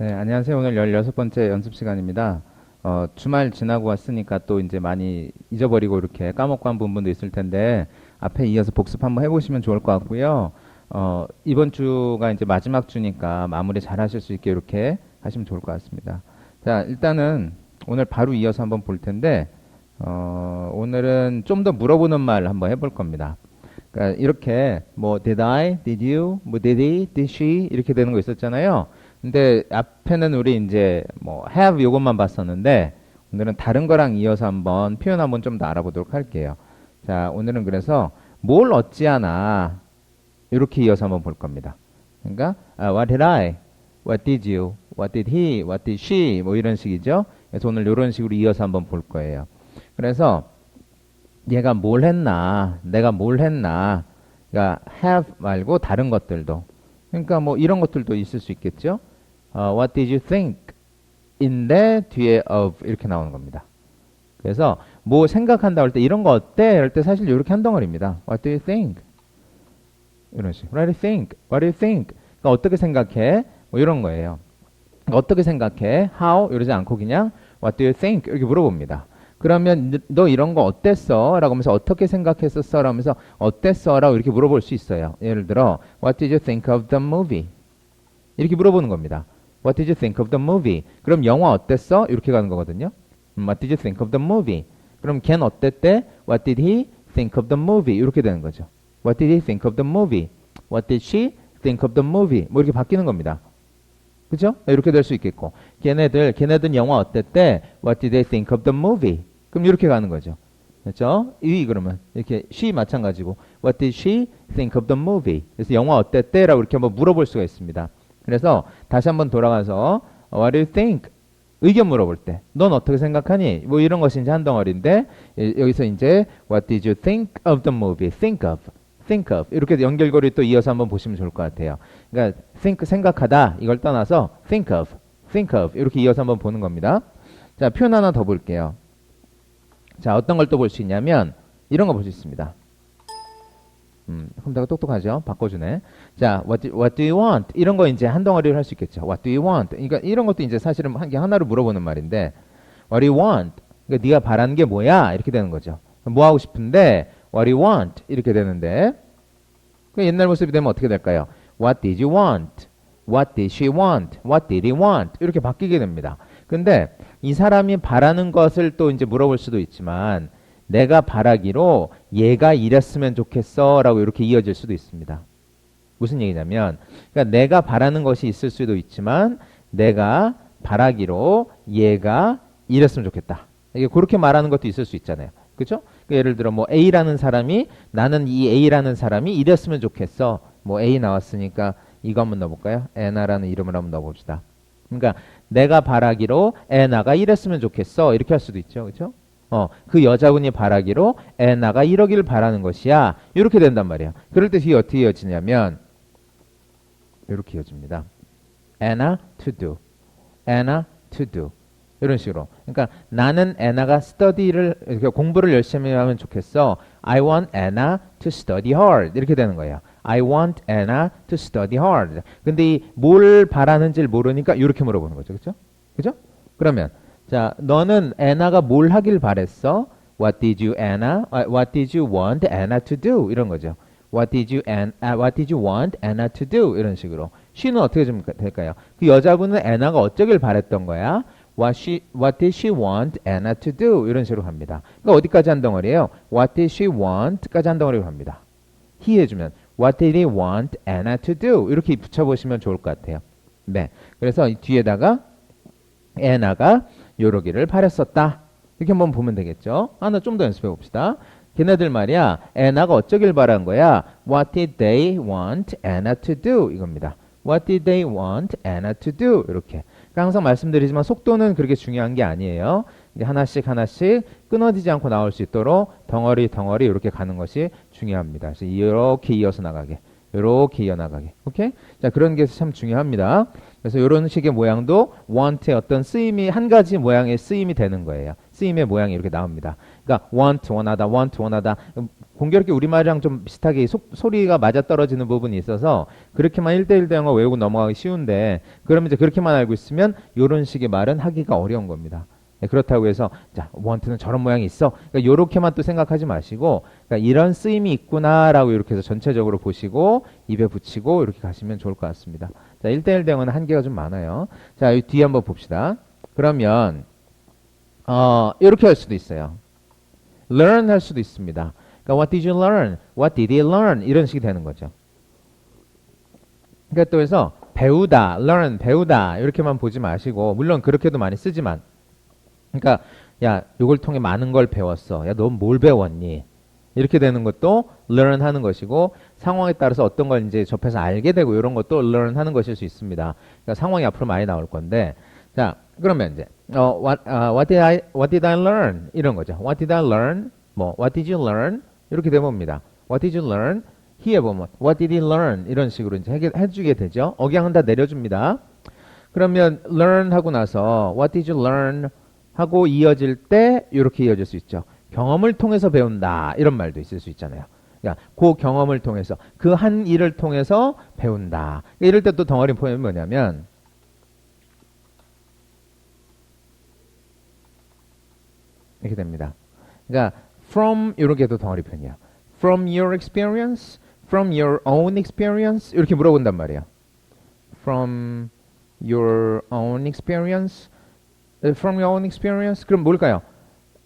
네, 안녕하세요. 오늘 16번째 연습 시간입니다. 어, 주말 지나고 왔으니까 또 이제 많이 잊어버리고 이렇게 까먹고 한 부분도 있을 텐데 앞에 이어서 복습 한번 해보시면 좋을 것 같고요. 어, 이번 주가 이제 마지막 주니까 마무리 잘 하실 수 있게 이렇게 하시면 좋을 것 같습니다. 자, 일단은 오늘 바로 이어서 한번 볼 텐데 어, 오늘은 좀 더 물어보는 말 한번 해볼 겁니다. 그러니까 이렇게 뭐 did I, did you, 뭐 did he, did she 이렇게 되는 거 있었잖아요. 근데 앞에는 우리 이제 뭐 have 요것만 봤었는데 오늘은 다른 거랑 이어서 한번 표현 한번 좀 더 알아보도록 할게요. 자, 오늘은 그래서 뭘 어찌하나 이렇게 이어서 한번 볼 겁니다. 그러니까 아, what did I, what did you, what did he, what did she 뭐 이런 식이죠. 그래서 오늘 이런 식으로 이어서 한번 볼 거예요. 그래서 얘가 뭘 했나, 내가 뭘 했나, 그러니까 have 말고 다른 것들도, 그러니까 뭐 이런 것들도 있을 수 있겠죠. 어, what did you think? 인데 뒤에 of 이렇게 나오는 겁니다. 그래서 뭐 생각한다 할 때 이런 거 어때? 할때 사실 이렇게 한 덩어리입니다. What do you think? 이런 식. What do you think? What do you think? 그러니까 어떻게 생각해? 뭐 이런 거예요. 그러니까 어떻게 생각해? How? 이러지 않고 그냥 What do you think? 이렇게 물어봅니다. 그러면 너- 너 이런 거 어땠어? 라고 하면서 어떻게 생각했었어? 라면서 어땠어? 라고 이렇게 물어볼 수 있어요. 예를 들어 What did you think of the movie? 이렇게 물어보는 겁니다. What did you think of the movie? 그럼 영화 어땠어? 이렇게 가는 거거든요. 음, What did you think of the movie? 그럼 걘 어땠대? What did he think of the movie? 이렇게 되는 거죠. What did he think of the movie? What did she think of the movie? 뭐 이렇게 바뀌는 겁니다. 그죠? 이렇게 될 수 있겠고. 걔네들, 걔네들 영화 어땠대? What did they think of the movie? 그럼 이렇게 가는 거죠. 그렇죠? 이 그러면 이렇게 she 마찬가지고 What did she think of the movie? 그래서 영화 어땠대? 라고 이렇게 한번 물어볼 수가 있습니다. 그래서 다시 한번 돌아가서 What do you think? 의견 물어볼 때, 넌 어떻게 생각하니? 뭐 이런 것이 이제 한 덩어리인데 예, 여기서 이제 What did you think of the movie? Think of, think of 이렇게 연결고리 또 이어서 한번 보시면 좋을 것 같아요. 그러니까 think 생각하다 이걸 떠나서 think of, think of 이렇게 이어서 한번 보는 겁니다. 자 표현 하나 더 볼게요. 자 어떤 걸 또 볼 수 있냐면 이런 거 볼 수 있습니다. 음, 컴퓨터가 똑똑하죠? 바꿔주네. 자, what do, what do you want? 이런 거 이제 한 덩어리를 할 수 있겠죠. What do you want? 그러니까 이런 것도 이제 사실은 한 개 하나로 물어보는 말인데, What do you want? 그러니까 네가 바라는 게 뭐야? 이렇게 되는 거죠. 뭐 하고 싶은데, What do you want? 이렇게 되는데, 그 옛날 모습이 되면 어떻게 될까요? What did you want? What did she want? What did he want? 이렇게 바뀌게 됩니다. 근데 이 사람이 바라는 것을 또 이제 물어볼 수도 있지만, 내가 바라기로 얘가 이랬으면 좋겠어 라고 이렇게 이어질 수도 있습니다. 무슨 얘기냐면, 그러니까 내가 바라는 것이 있을 수도 있지만, 내가 바라기로 얘가 이랬으면 좋겠다. 이게 그렇게 말하는 것도 있을 수 있잖아요. 그죠? 예를 들어 뭐 A라는 사람이 나는 이 A라는 사람이 이랬으면 좋겠어. 뭐 A 나왔으니까 이거 한번 넣어볼까요? 애나라는 이름을 한번 넣어봅시다. 그러니까 내가 바라기로 애나가 이랬으면 좋겠어. 이렇게 할 수도 있죠. 그죠? 어, 그 여자분이 바라기로 애나가 이러기를 바라는 것이야. 이렇게 된단 말이야. 그럴 때 뒤에 어떻게 이어지냐면 이렇게 이어집니다. Anna to do. Anna to do. 이런 식으로. 그러니까 나는 애나가 study를 이렇게 공부를 열심히 하면 좋겠어. I want Anna to study hard. 이렇게 되는 거예요. I want Anna to study hard. 근데 이뭘 바라는지를 모르니까 이렇게 물어보는 거죠. 그렇죠? 그죠? 그러면 자, 너는 애나가 뭘 하길 바랬어? What did you Anna? 아, What did you want Anna to do? 이런 거죠. What did you An, 아, What did you want Anna to do? 이런 식으로. she는 어떻게 좀 될까요? 그 여자분은 애나가 어쩌길 바랬던 거야? What she What did she want Anna to do? 이런 식으로 갑니다. 그러니까 어디까지 한 덩어리예요? What did she want?까지 한 덩어리로 갑니다. he 해주면 What did he want Anna to do? 이렇게 붙여보시면 좋을 것 같아요. 네. 그래서 이 뒤에다가 애나가 요러기를 바랬었다. 이렇게 한번 보면 되겠죠. 하나 좀 더 연습해 봅시다. 걔네들 말이야. 애나가 어쩌길 바란 거야? What did they want Anna to do? 이겁니다. What did they want Anna to do? 이렇게. 그러니까 항상 말씀드리지만 속도는 그렇게 중요한 게 아니에요. 하나씩 하나씩 끊어지지 않고 나올 수 있도록 덩어리 덩어리 이렇게 가는 것이 중요합니다. 그래서 이렇게 이어서 나가게. 이렇게 이어나가게. 오케이? 자, 그런 게 참 중요합니다. 그래서 이런 식의 모양도 want의 어떤 쓰임이 한 가지 모양의 쓰임이 되는 거예요. 쓰임의 모양이 이렇게 나옵니다. 그러니까 want 원하다, want 원하다. 공교롭게 우리말이랑 좀 비슷하게 속, 소리가 맞아 떨어지는 부분이 있어서 그렇게만 1대1 대응어 외우고 넘어가기 쉬운데 그러면 이제 그렇게만 알고 있으면 이런 식의 말은 하기가 어려운 겁니다. 네, 그렇다고 해서 자 원트는 저런 모양이 있어. 그러니까 요렇게만 또 생각하지 마시고 그러니까 이런 쓰임이 있구나라고 이렇게 해서 전체적으로 보시고 입에 붙이고 이렇게 가시면 좋을 것 같습니다. 자 1대1 대응어는 한계가 좀 많아요. 자 이 뒤에 한번 봅시다. 그러면 어 이렇게 할 수도 있어요. learn 할 수도 있습니다. 그러니까 what did you learn? What did he learn? 이런 식이 되는 거죠. 그러니까 또 해서 배우다, learn, 배우다 이렇게만 보지 마시고 물론 그렇게도 많이 쓰지만 그러니까 야 요걸 통해 많은 걸 배웠어. 야 넌 뭘 배웠니? 이렇게 되는 것도 learn 하는 것이고 상황에 따라서 어떤 걸 이제 접해서 알게 되고 이런 것도 learn 하는 것일 수 있습니다. 그러니까 상황이 앞으로 많이 나올 건데 자 그러면 이제 어, what, 아, what did I what did I learn 이런 거죠. What did I learn? 뭐 what did you learn? 이렇게 돼봅니다. What did you learn? here 보면 What did he learn? 이런 식으로 이제 해, 해주게 되죠. 억양은 다 내려줍니다. 그러면 learn 하고 나서 What did you learn? 하고 이어질 때 이렇게 이어질 수 있죠. 경험을 통해서 배운다 이런 말도 있을 수 있잖아요. 그러니까 그 경험을 통해서 그 한 일을 통해서 배운다. 그러니까 이럴 때 또 덩어리 포인트 뭐냐면 이렇게 됩니다. 그러니까 from 이렇게도 덩어리 편이야. From your experience, from your own experience 이렇게 물어본단 말이에요. From your own experience, 에, from your own experience 그럼 뭘까요?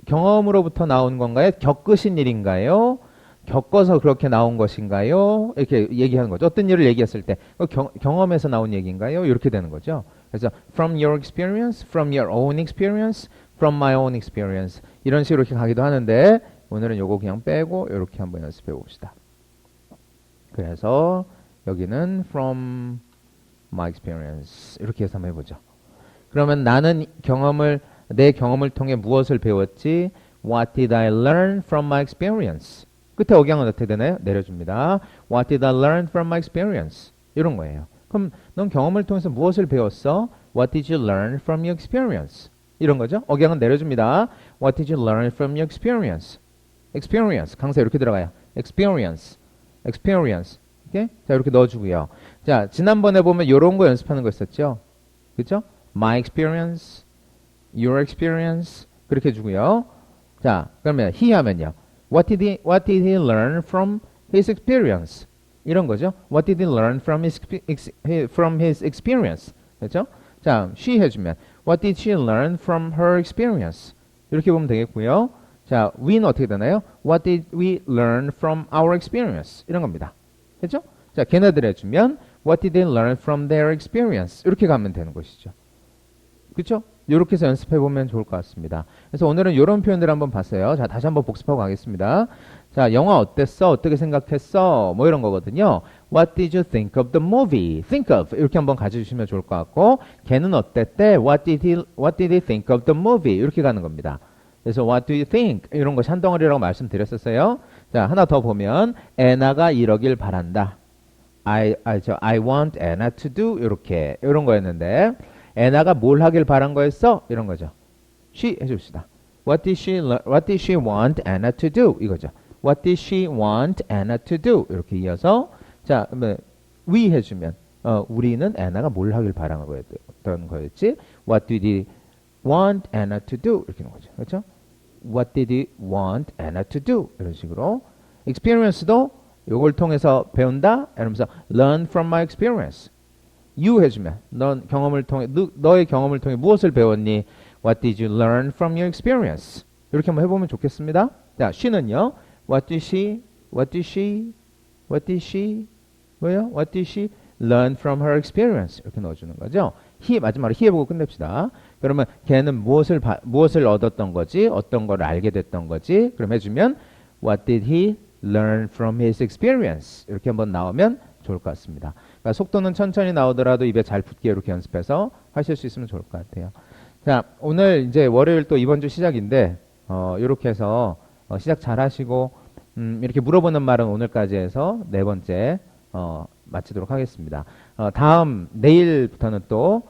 경험으로부터 나온 건가요? 겪으신 일인가요? 겪어서 그렇게 나온 것인가요? 이렇게 얘기하는 거죠. 어떤 일을 얘기했을 때그 경, 경험에서 나온 얘기인가요? 이렇게 되는 거죠. 그래서 from your experience, from your own experience, from my own experience 이런 식으로 이렇게 가기도 하는데 오늘은 요거 그냥 빼고 이렇게 한번 연습해 봅시다. 그래서 여기는 from my experience 이렇게 해서 한번 해보죠. 그러면 나는 경험을 내 경험을 통해 무엇을 배웠지? What did I learn from my experience? 끝에 억양은 어떻게 되나요? 내려줍니다. What did I learn from my experience? 이런 거예요. 그럼 넌 경험을 통해서 무엇을 배웠어? What did you learn from your experience? 이런 거죠. 억양은 내려줍니다. What did you learn from your experience? experience 강세 이렇게 들어가요. experience, experience. 이렇게 자 이렇게 넣어주고요. 자 지난번에 보면 이런 거 연습하는 거 있었죠. 그렇죠? My experience, your experience 그렇게 해주고요. 자 그러면 he 하면요. What did he What did he learn from his experience? 이런 거죠. What did he learn from his expe- ex- he- from his experience? 그렇죠? 자 she 해주면 What did she learn from her experience? 이렇게 보면 되겠고요. 자, we는 어떻게 되나요? What did we learn from our experience? 이런 겁니다. 그죠? 자, 걔네들 해주면 What did they learn from their experience? 이렇게 가면 되는 것이죠. 그렇죠? 이렇게 해서 연습해 보면 좋을 것 같습니다. 그래서 오늘은 이런 표현들 한번 봤어요. 자, 다시 한번 복습하고 가겠습니다. 자, 영화 어땠어? 어떻게 생각했어? 뭐 이런 거거든요. What did you think of the movie? Think of 이렇게 한번 가져주시면 좋을 것 같고, 걔는 어땠대? What did he What did he think of the movie? 이렇게 가는 겁니다. 그래서 What do you think? 이런 거 한덩어리라고 말씀드렸었어요. 자, 하나 더 보면 애나가 이러길 바란다. I, I, 저, I want Anna to do 이렇게 이런 거였는데 애나가 뭘 하길 바란 거였어? 이런 거죠. She 해줍시다. What did she What did she want Anna to do? 이거죠. What did she want Anna to do? 이렇게 이어서 자, we 해주면 어, 우리는 애나가 뭘 하길 바란 거였던 거였지? What did he want Anna to do? 이렇게 하는 거죠. 그렇죠? What did he want Anna to do? 이런 식으로 experience도 요걸 통해서 배운다. 이러면서 learn from my experience. You 해주면 넌 경험을 통해 너, 너의 경험을 통해 무엇을 배웠니? What did you learn from your experience? 이렇게 한번 해보면 좋겠습니다. 자, she는요. What did she? What did she? What did she? 뭐요? What did she learn from her experience? 이렇게 넣어주는 거죠. he 마지막으로 he 해보고 끝냅시다. 그러면 걔는 무엇을 바- 무엇을 얻었던 거지? 어떤 걸 알게 됐던 거지? 그럼 해주면 What did he learn from his experience? 이렇게 한번 나오면 좋을 것 같습니다. 그러니까 속도는 천천히 나오더라도 입에 잘 붙게 이렇게 연습해서 하실 수 있으면 좋을 것 같아요. 자, 오늘 이제 월요일 또 이번 주 시작인데 어, 이렇게 해서 어, 시작 잘 하시고 음, 이렇게 물어보는 말은 오늘까지 해서 네 번째 어, 마치도록 하겠습니다. 어, 다음 내일부터는 또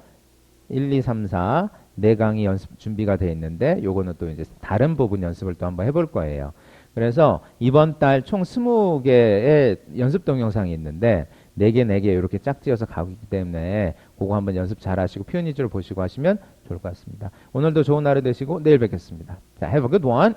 1, 2, 3, 4, 네 강의 연습 준비가 되어 있는데 요거는 또 이제 다른 부분 연습을 또 한번 해볼 거예요. 그래서 이번 달 총 20개의 연습 동영상이 있는데 4개, 4개 이렇게 짝지어서 가고 있기 때문에 그거 한번 연습 잘 하시고 표현 위주로 보시고 하시면 좋을 것 같습니다. 오늘도 좋은 하루 되시고 내일 뵙겠습니다. 자, have a good one.